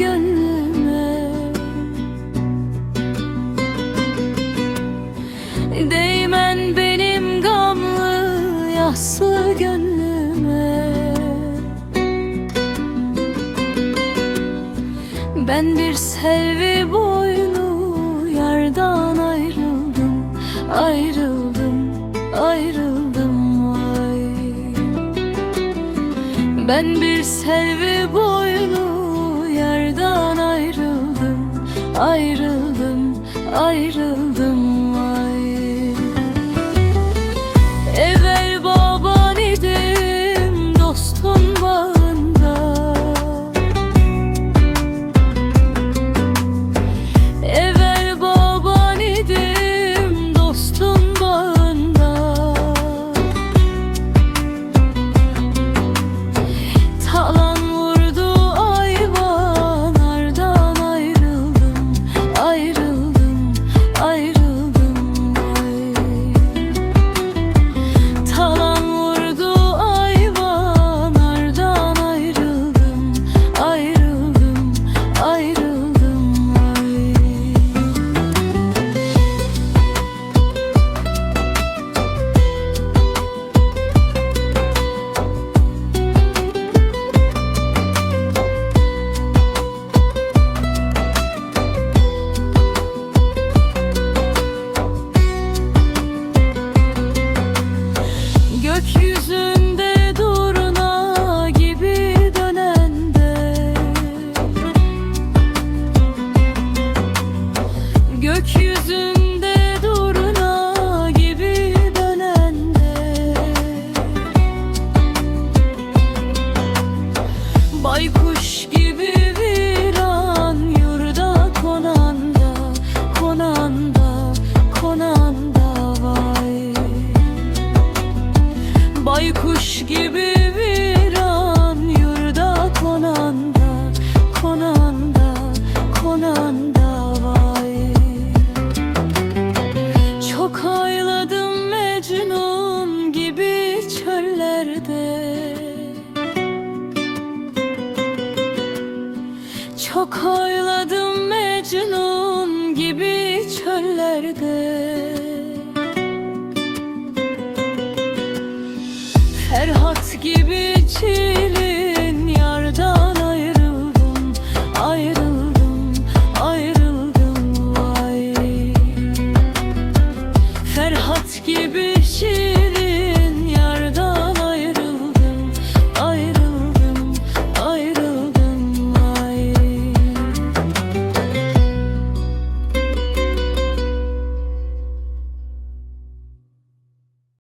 gönlüme. Değmen benim gamlı yaslı gönlüme. Ben bir selvi boylu yardan ayrıldım Ayrıldım, ayrıldım ay Ben bir selvi boylu yardan ayrıldım Ayrıldım, ayrıldım Çok ağladım Mecnun gibi çöllerde. Ferhat gibi çilin yardan ayrıldım Ayrıldım, ayrıldım vay. Ferhat gibi